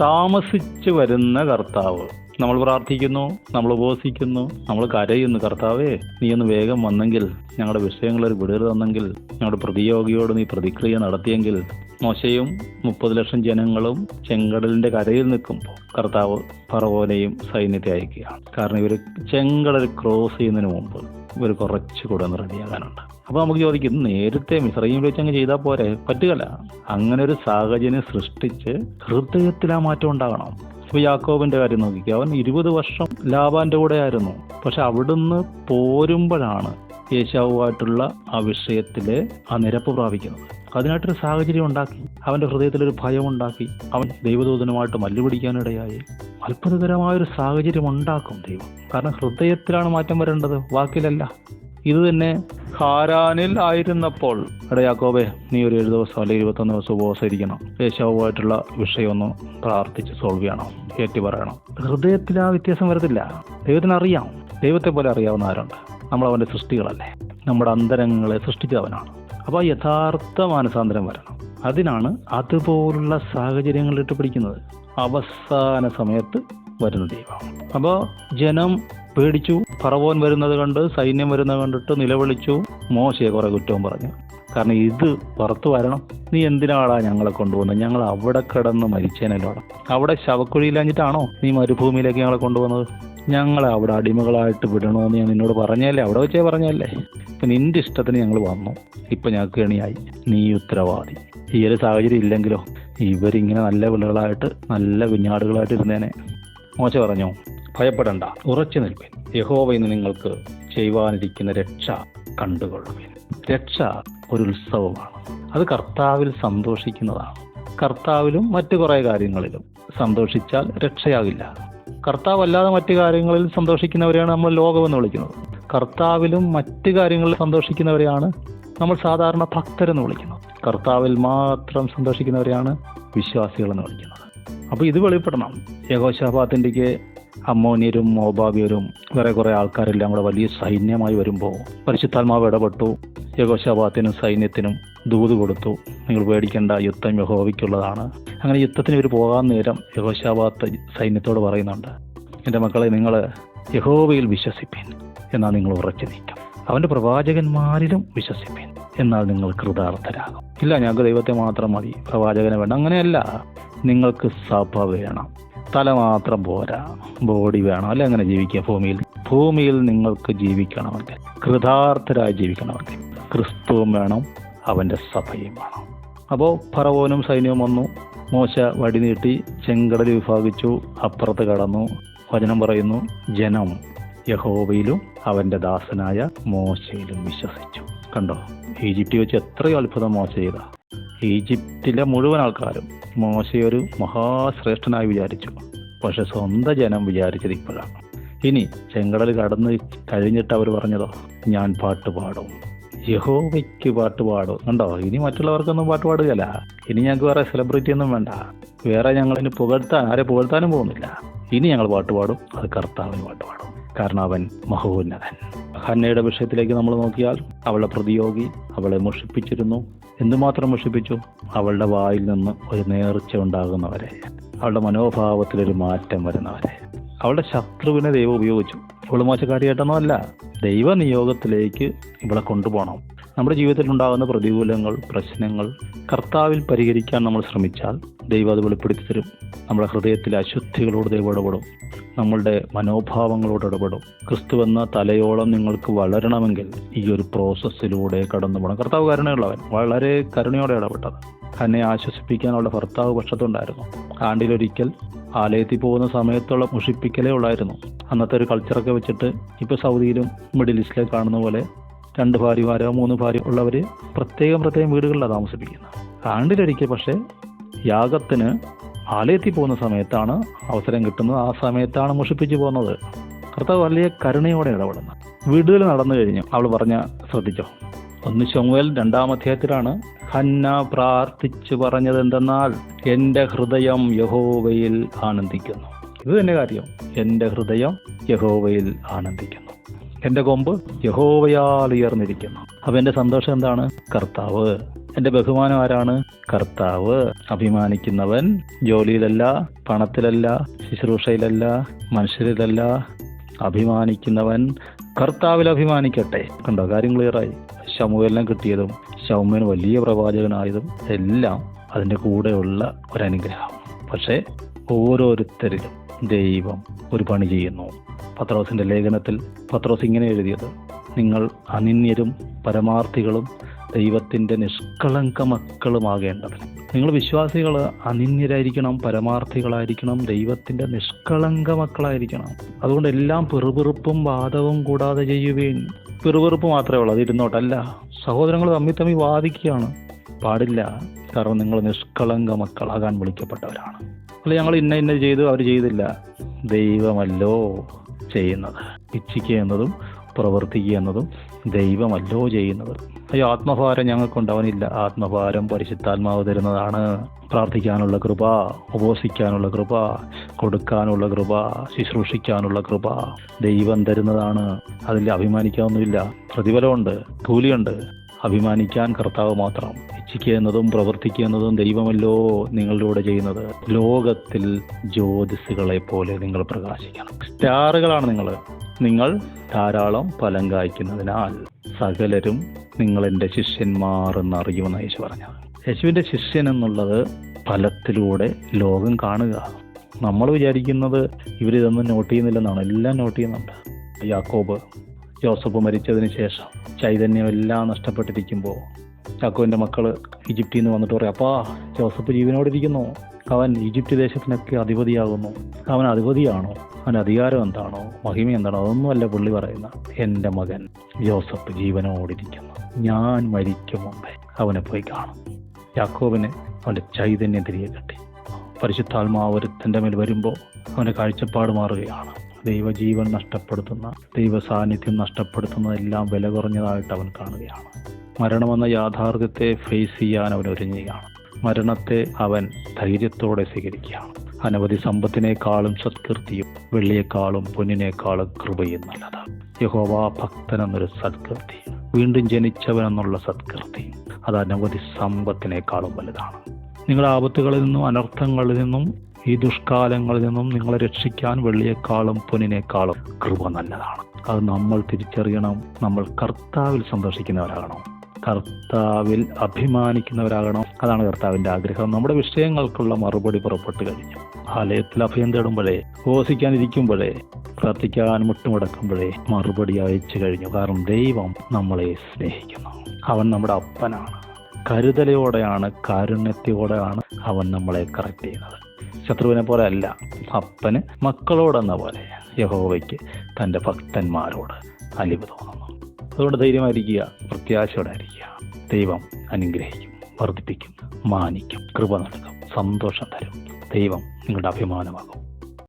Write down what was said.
താമസിച്ചു വരുന്ന കർത്താവ്. നമ്മൾ പ്രാർത്ഥിക്കുന്നു നമ്മൾ ഉപവസിക്കുന്നു നമ്മൾ കരയുന്നു. കർത്താവേ നീ ഒന്ന് വേഗം വന്നെങ്കിൽ ഞങ്ങളുടെ വിഷയങ്ങളൊരു വിടുതൽ തന്നെങ്കിൽ ഞങ്ങളുടെ പ്രതിയോഗിയോട് നീ പ്രതിക്രിയ നടത്തിയെങ്കിൽ മോശയും മുപ്പത് ലക്ഷം ജനങ്ങളും ചെങ്കടലിന്റെ കരയിൽ നിൽക്കുമ്പോൾ കർത്താവ് പറവോനെയും സൈന്യത്തെ അയക്കുകയാണ്. കാരണം ഇവർ ചെങ്കടൽ ക്രോസ് ചെയ്യുന്നതിന് മുമ്പ് ഇവർ കുറച്ചുകൂടെ ഒന്ന് റെഡിയാകാനുണ്ട് അപ്പൊ നമുക്ക് ചോദിക്കും നേരത്തെ മിശ്രയും വെച്ച് അങ്ങ് ചെയ്താൽ പോരെ? പറ്റുകല്ല അങ്ങനെ ഒരു സാഹചര്യം സൃഷ്ടിച്ച് ഹൃദയത്തിൽ ആ മാറ്റം ഉണ്ടാകണം. ഇപ്പൊ യാക്കോബിന്റെ കാര്യം നോക്കിക്കുക അവൻ ഇരുപത് വർഷം ലാബാന്റെ കൂടെ ആയിരുന്നു. പക്ഷെ അവിടുന്ന് പോരുമ്പോഴാണ് യേശാവുമായിട്ടുള്ള ആ വിഷയത്തിലെ ആ നിരപ്പ് പ്രാപിക്കുന്നത്. അതിനായിട്ടൊരു സാഹചര്യം ഉണ്ടാക്കി. അവന്റെ ഹൃദയത്തിലൊരു ഭയം ഉണ്ടാക്കി അവൻ ദൈവദൂതനുമായിട്ട് മല്ലുപിടിക്കാനിടയായി. അത്ഭുതകരമായൊരു സാഹചര്യം ഉണ്ടാക്കും ദൈവം. കാരണം ഹൃദയത്തിലാണ് മാറ്റം വരേണ്ടത്. വാക്കിലല്ല. ഇത് തന്നെ ഹാരാനിൽ ആയിരുന്നപ്പോൾ. എടാ യാക്കോബെ നീ ഒരു ഏഴ് ദിവസം അല്ലെങ്കിൽ ഇരുപത്തൊന്ന് ദിവസം ഉപവാസം ഇരിക്കണം യേശാവുമായിട്ടുള്ള വിഷയം ഒന്ന് പ്രാർത്ഥിച്ച് സോൾവ് ചെയ്യണം. ഏറ്റി പറയണം ഹൃദയത്തിൽ ആ വ്യത്യാസം വരത്തില്ല. ദൈവത്തിന് അറിയാം ദൈവത്തെ പോലെ അറിയാവുന്ന ആരുണ്ട്? നമ്മൾ അവന്റെ സൃഷ്ടികളല്ലേ. നമ്മുടെ അന്തരങ്ങളെ സൃഷ്ടിച്ചവനാണ്. അപ്പോൾ ആ യഥാർത്ഥ മാനസാന്തരം വരണം. അതിനാണ് അതുപോലുള്ള സാഹചര്യങ്ങളിട്ട് പിടിക്കുന്നത്. അവസാന സമയത്ത് വരുന്ന ദൈവം. അപ്പോൾ ജനം പേടിച്ചു. ഫറവോൻ വരുന്നത് കണ്ട് സൈന്യം വരുന്നത് കണ്ടിട്ട് നിലവിളിച്ചു. മോശയെ കുറെ കുറ്റവും പറഞ്ഞു. കാരണം ഇത് പുറത്തു വരണം. നീ എന്തിനാടാ ഞങ്ങളെ കൊണ്ടുപോകുന്നത്? ഞങ്ങൾ അവിടെ കിടന്ന് മരിച്ചേനല്ലോടാ അവിടെ ശവക്കുഴിയിലഞ്ഞിട്ടാണോ നീ മരുഭൂമിയിലേക്ക് ഞങ്ങളെ കൊണ്ടുപോകുന്നത്? ഞങ്ങളെ അവിടെ അടിമകളായിട്ട് വിടണമെന്ന് ഞാൻ നിന്നോട് പറഞ്ഞല്ലേ? അവിടെ വെച്ചേ പറഞ്ഞല്ലേ? ഇപ്പം നിന്റെ ഇഷ്ടത്തിന് ഞങ്ങൾ വന്നു. ഇപ്പം ഞങ്ങൾക്ക് കെണിയായി. നീ ഉത്തരവാദി. ഈ ഒരു സാഹചര്യം ഇല്ലെങ്കിലോ? ഇവരിങ്ങനെ നല്ല വിളകളായിട്ട് നല്ല കുഞ്ഞാടുകളായിട്ട് ഇരുന്നേനെ. മോശം പറഞ്ഞു? ഭയപ്പെടണ്ട. ഉറച്ചു നിൽപ്പിൻ. യഹോവ ഇന്ന് നിങ്ങൾക്ക് ചെയ്യുവാനിരിക്കുന്ന രക്ഷ കണ്ടുകൊള്ളുവിൻ. രക്ഷ ഒരു ഉത്സവമാണ്. അത് കർത്താവിൽ സന്തോഷിക്കുന്നതാണ്. കർത്താവിലും മറ്റു കുറേ കാര്യങ്ങളിലും സന്തോഷിച്ചാൽ രക്ഷയാകില്ല. കർത്താവ് അല്ലാതെ മറ്റു കാര്യങ്ങളിൽ സന്തോഷിക്കുന്നവരെയാണ് നമ്മൾ ലോകമെന്ന് വിളിക്കുന്നത്. കർത്താവിലും മറ്റു കാര്യങ്ങളിൽ സന്തോഷിക്കുന്നവരെയാണ് നമ്മൾ സാധാരണ ഭക്തരെന്ന് വിളിക്കുന്നത്. കർത്താവിൽ മാത്രം സന്തോഷിക്കുന്നവരെയാണ് വിശ്വാസികളെന്ന് വിളിക്കുന്നത്. അപ്പോൾ ഇത് വെളിപ്പെടണം. യഹോശാപാത്തിന്റെക്ക് അമ്മോന്യരും മോബാബിയരും വേറെ കുറെ ആൾക്കാരെല്ലാം കൂടെ വലിയ സൈന്യമായി വരുമ്പോൾ പരിശുദ്ധാത്മാവ് ഇടപെട്ടു. യഹോശാപാത്തിനും സൈന്യത്തിനും ദൂത് കൊടുത്തു. നിങ്ങൾ പേടിക്കേണ്ട യുദ്ധം യഹോവയ്ക്കുള്ളതാണ്. അങ്ങനെ യുദ്ധത്തിന് ഇവർ പോകാൻ നേരം യഹോശാപാത്ത് സൈന്യത്തോട് പറയുന്നുണ്ട് എന്റെ മക്കളെ നിങ്ങൾ യഹോവയിൽ വിശ്വസിപ്പീൻ. എന്നാൽ നിങ്ങൾ ഉറച്ചു നീക്കാം അവന്റെ പ്രവാചകന്മാരിലും വിശ്വസിപ്പീൻ. എന്നാൽ നിങ്ങൾ കൃതാർത്ഥരാകും. ഇല്ല ഞങ്ങൾക്ക് ദൈവത്തെ മാത്രം മതി. പ്രവാചകനെ വേണം അങ്ങനെയല്ല. നിങ്ങൾക്ക് സഭ വേണം. തല മാത്രം പോരാ. ബോഡി വേണം. അല്ലെ അങ്ങനെ ജീവിക്കുക. ഭൂമിയിൽ ഭൂമിയിൽ നിങ്ങൾക്ക് ജീവിക്കണമെങ്കിൽ കൃതാർത്ഥരായി ജീവിക്കണമെങ്കിൽ ക്രിസ്തുവും വേണം അവന്റെ സഭയും വേണം. അപ്പോൾ ഫറവോനും സൈന്യവും വന്നു. മോശ വടി നീട്ടി ചെങ്കടൽ വിഭാഗിച്ചു. അപ്പുറത്ത് കടന്നു. വചനം പറയുന്നു ജനം യഹോവയിലും അവന്റെ ദാസനായ മോശയിലും വിശ്വസിച്ചു. കണ്ടോ? ഈജിപ്തിൽ വെച്ച് എത്രയോ അത്ഭുതം മോശ ചെയ്ത. ഈജിപ്തിലെ മുഴുവൻ ആൾക്കാരും മോശയൊരു മഹാശ്രേഷ്ഠനായി വിചാരിച്ചു. പക്ഷെ സ്വന്തം ജനം വിചാരിച്ചത് ഇപ്പോഴാണ്. ഇനി ചെങ്കടൽ കടന്ന് കഴിഞ്ഞിട്ട് അവർ പറഞ്ഞതോ? ഞാൻ പാട്ട് പാടും. യഹോവയ്ക്ക് പാട്ട് പാടും. കണ്ടോ? ഇനി മറ്റുള്ളവർക്കൊന്നും പാട്ട് പാടുകയല്ല. ഇനി ഞങ്ങൾക്ക് വേറെ സെലിബ്രിറ്റി ഒന്നും വേണ്ട. വേറെ ഞങ്ങളിനി പുകഴ്ത്താൻ ആരെ പുകഴ്ത്താനും പോകുന്നില്ല. ഇനി ഞങ്ങൾ പാട്ട് പാടും. അത് കർത്താവിന് പാട്ട് പാടും. കാരണം അവൻ മഹോന്നതൻ. ഹന്നയുടെ വിഷയത്തിലേക്ക് നമ്മൾ നോക്കിയാൽ അവളുടെ പ്രതിയോഗി അവളെ മോഷിപ്പിച്ചിരുന്നു. എന്തുമാത്രം മുഷിപ്പിച്ചു? അവളുടെ വായിൽ നിന്ന് ഒരു നേർച്ച ഉണ്ടാകുന്നവരെ. അവളുടെ മനോഭാവത്തിലൊരു മാറ്റം വരുന്നവരെ. അവളുടെ ശത്രുവിനെ ദൈവം ഉപയോഗിച്ചു. അവൾ മോശക്കാരിയായിട്ടൊന്നും അല്ല ദൈവനിയോഗത്തിലേക്ക് ഇവളെ കൊണ്ടുപോകണം. നമ്മുടെ ജീവിതത്തിൽ ഉണ്ടാകുന്ന പ്രതികൂലങ്ങൾ പ്രശ്നങ്ങൾ കർത്താവിൽ പരിഹരിക്കാൻ നമ്മൾ ശ്രമിച്ചാൽ ദൈവം അത് വെളിപ്പെടുത്തി തരും. നമ്മുടെ ഹൃദയത്തിലെ അശുദ്ധികളോട് ദൈവം ഇടപെടും. നമ്മളുടെ മനോഭാവങ്ങളോട് ഇടപെടും. ക്രിസ്തു എന്ന തലയോളം നിങ്ങൾക്ക് വളരണമെങ്കിൽ ഈ ഒരു പ്രോസസ്സിലൂടെ കടന്നു പോകണം. കർത്താവ് കരുണയുള്ളവൻ വളരെ കരുണയോടെ ഇടപെട്ടത്. തന്നെ ആശ്വസിപ്പിക്കാനുള്ള ഭർത്താവ് പക്ഷത്തുണ്ടായിരുന്നു. ആണ്ടിലൊരിക്കൽ ആലയത്തിൽ പോകുന്ന സമയത്തുള്ള മുഷിപ്പിക്കലേ ഉള്ളായിരുന്നു. അന്നത്തെ ഒരു കൾച്ചറൊക്കെ വെച്ചിട്ട് ഇപ്പോൾ സൗദിയിലും മിഡിൽ ഈസ്റ്റിലേക്ക് കാണുന്ന പോലെ രണ്ട് ഭാര്യമാരോ മൂന്ന് ഭാര്യ ഉള്ളവർ പ്രത്യേകം പ്രത്യേകം വീടുകളിലാണ് താമസിപ്പിക്കുന്നത് ആണ്ടിലൊരിക്കൽ പക്ഷേ യാഗത്തിന് ആലയത്തിൽ പോകുന്ന സമയത്താണ് അവസരം കിട്ടുന്നത്. ആ സമയത്താണ് മുഷിപ്പിച്ച് പോകുന്നത്. കർത്താവ് വലിയ കരുണയോടെ ഇടപെടുന്നത്. വീടുകൾ നടന്നു കഴിഞ്ഞു. അവൾ പറഞ്ഞ ശ്രദ്ധിച്ചോ? ഒന്ന് ശമുവേൽ രണ്ടാം അധ്യായത്തിലാണ് ഹന്ന പ്രാർത്ഥിച്ചു പറഞ്ഞത് എന്തെന്നാൽ എന്റെ ഹൃദയം യഹോവയിൽ ആനന്ദിക്കുന്നു. ഇത് തന്നെ കാര്യം. എന്റെ ഹൃദയം യഹോവയിൽ ആനന്ദിക്കുന്നു. എന്റെ കൊമ്പ് യഹോവയാൽ ഉയർന്നിരിക്കുന്നു. അപ്പൊ എന്റെ സന്തോഷം എന്താണ്? കർത്താവ്. എന്റെ ബഹുമാനം ആരാണ്? കർത്താവ്. അഭിമാനിക്കുന്നവൻ ജോലിയിലല്ല പണത്തിലല്ല ശുശ്രൂഷയിലല്ല മനുഷ്യരിലല്ല. അഭിമാനിക്കുന്നവൻ കർത്താവിൽ അഭിമാനിക്കട്ടെ. കണ്ടോ? കാര്യം ക്ലിയറായി ശമുവെല്ലാം കിട്ടിയതും ശൗമ്യന് വലിയ പ്രവാചകനായതും എല്ലാം അതിന്റെ കൂടെയുള്ള ഒരനുഗ്രഹം പക്ഷേ ഓരോരുത്തരിലും ദൈവം ഒരു പണി ചെയ്യുന്നു. പത്രോസിന്റെ ലേഖനത്തിൽ പത്രോസ് ഇങ്ങനെ എഴുതിയത് നിങ്ങൾ അനിന്യരും പരമാർത്ഥികളും ദൈവത്തിന്റെ നിഷ്കളങ്ക മക്കളുമാകേണ്ടതിന് നിങ്ങൾ വിശ്വാസികൾ അനിന്യരായിരിക്കണം പരമാർത്ഥികളായിരിക്കണം ദൈവത്തിന്റെ നിഷ്കളങ്ക മക്കളായിരിക്കണം. അതുകൊണ്ട് എല്ലാം പെറുപെറുപ്പും വാദവും കൂടാതെ ചെയ്യുകയും പെറുപെറുപ്പ് മാത്രമേ ഉള്ളൂ അത് ഇരുന്നോട്ടല്ല. സഹോദരങ്ങൾ തമ്മിൽ തമ്മിൽ വാദിക്കുകയാണ്. പാടില്ല കാരണം നിങ്ങൾ നിഷ്കളങ്ക മക്കളാകാൻ വിളിക്കപ്പെട്ടവരാണ്. അല്ല ഞങ്ങൾ ഇന്ന ഇന്ന ചെയ്തു അവർ ചെയ്തില്ല. ദൈവമല്ലോ ചെയ്യുന്നത് ഇച്ഛിക്കുക എന്നതും പ്രവർത്തിക്കുക എന്നതും ദൈവമല്ലോ ചെയ്യുന്നത്. അയ്യോ ആത്മഭാരം ഞങ്ങൾക്കുണ്ടാവുന്നില്ല ആത്മഭാരം പരിശുദ്ധാത്മാവ് തരുന്നതാണ്. പ്രാർത്ഥിക്കാനുള്ള കൃപ ഉപവസിക്കാനുള്ള കൃപ കൊടുക്കാനുള്ള കൃപ ശുശ്രൂഷിക്കാനുള്ള കൃപ ദൈവം തരുന്നതാണ്. അതിൽ അഭിമാനിക്കാവുന്നില്ല പ്രതിഫലമുണ്ട് കൂലിയുണ്ട്. അഭിമാനിക്കാൻ കർത്താവ് മാത്രം. ഇച്ഛിക്കുന്നതും പ്രവർത്തിക്കുന്നതും ദൈവമല്ലോ നിങ്ങളിലൂടെ ചെയ്യുന്നത്. ലോകത്തിൽ ജ്യോതിസുകളെ പോലെ നിങ്ങൾ പ്രകാശിക്കണം. സ്റ്റാറുകളാണ് നിങ്ങൾ. നിങ്ങൾ ധാരാളം ഫലം കായ്ക്കുന്നതിനാൽ സകലരും നിങ്ങളെന്റെ ശിഷ്യന്മാർ എന്നറിയുമെന്ന് യേശു പറഞ്ഞത് യേശുവിന്റെ ശിഷ്യൻ എന്നുള്ളത് ഫലത്തിലൂടെ ലോകം കാണുക. നമ്മൾ വിചാരിക്കുന്നത് ഇവരിതൊന്നും നോട്ട് ചെയ്യുന്നില്ലെന്നാണ്. എല്ലാം നോട്ട് ചെയ്യുന്നുണ്ട്. യാക്കോബ് ജോസഫ് മരിച്ചതിന് ശേഷം ചൈതന്യം എല്ലാം നഷ്ടപ്പെട്ടിരിക്കുമ്പോൾ ചാക്കുവിന്റെ മക്കൾ ഈജിപ്തിൽ നിന്ന് വന്നിട്ട് പറയും അപ്പാ ജോസഫ് ജീവനോടിരിക്കുന്നു അവൻ ഈജിപ്റ്റ് ദേശത്തിനൊക്കെ അധിപതിയാകുന്നു. അവൻ അധിപതിയാണോ? അവൻ അധികാരം എന്താണോ? മഹിമ എന്താണോ? അതൊന്നുമല്ല പുള്ളി പറയുന്ന. എന്റെ മകൻ ജോസഫ് ജീവനോടിരിക്കുന്നു. ഞാൻ മരിക്കും മുമ്പേ അവനെ പോയി കാണും. യാക്കോബിന് അവന്റെ ചൈതന്യം തിരികെ കിട്ടി. പരിശുദ്ധാത്മാവ് ഒരുത്തന്റെ മേൽ വരുമ്പോൾ അവന്റെ കാഴ്ചപ്പാട് മാറുകയാണ്. ദൈവജീവൻ നഷ്ടപ്പെടുത്തുന്ന ദൈവ സാന്നിധ്യം നഷ്ടപ്പെടുത്തുന്നതെല്ലാം വില കുറഞ്ഞതായിട്ട് അവൻ കാണുകയാണ്. മരണമെന്ന യാഥാർത്ഥ്യത്തെ ഫേസ് ചെയ്യാൻ അവൻ ഒരുങ്ങുകയാണ്. മരണത്തെ അവൻ ധൈര്യത്തോടെ സ്വീകരിക്കുകയാണ്. അനവധി സമ്പത്തിനേക്കാളും സത്കീർത്തിയും വെള്ളിയേക്കാളും പൊന്നിനേക്കാളും കൃപയും നല്ലതാണ്. യഹോവ ഭക്തൻ എന്നൊരു സത്കീർത്തി വീണ്ടും ജനിച്ചവൻ എന്നുള്ള സത്കൃതി അത് അനവധി സമ്പത്തിനേക്കാളും വലുതാണ്. നിങ്ങളുടെ ആപത്തുകളിൽ നിന്നും അനർത്ഥങ്ങളിൽ നിന്നും ഈ ദുഷ്കാലങ്ങളിൽ നിന്നും നിങ്ങളെ രക്ഷിക്കാൻ വെള്ളിയേക്കാളും പൊന്നിനേക്കാളും കൃപ നല്ലതാണ്. അത് നമ്മൾ തിരിച്ചറിയണം. നമ്മൾ കർത്താവിൽ സന്തോഷിക്കുന്നവരാകണം. കർത്താവിൽ അഭിമാനിക്കുന്നവരാകണം. അതാണ് കർത്താവിന്റെ ആഗ്രഹം. നമ്മുടെ വിഷയങ്ങൾക്കുള്ള മറുപടി പുറപ്പെട്ടു കഴിഞ്ഞു. ആലയത്തിൽ അഭയം തേടുമ്പോഴേ ഉപവസിക്കാനിരിക്കുമ്പോഴേ പ്രാർത്ഥിക്കാൻ മുട്ടുമുടക്കുമ്പോഴേ മറുപടി അയച്ചു കഴിഞ്ഞു. കാരണം ദൈവം നമ്മളെ സ്നേഹിക്കുന്നു. അവൻ നമ്മുടെ അപ്പനാണ്. കരുതലയോടെയാണ് കാരുണ്യത്തോടെയാണ് അവൻ നമ്മളെ കറക്റ്റ് ചെയ്യുന്നത്. ശത്രുവിനെ പോലെ അല്ല അപ്പന് മക്കളോടെന്ന പോലെ യഹോവയ്ക്ക് തന്റെ ഭക്തന്മാരോട് അലിവ് തോന്നുന്നു. അതുകൊണ്ട് ധൈര്യമായിരിക്കുക പ്രത്യാശയോടെ ആയിരിക്കുക. ദൈവം അനുഗ്രഹിക്കും വർദ്ധിപ്പിക്കും മാനിക്കും കൃപ നൽകും സന്തോഷം തരും. ദൈവം നിങ്ങളുടെ അഭിമാനമാകും.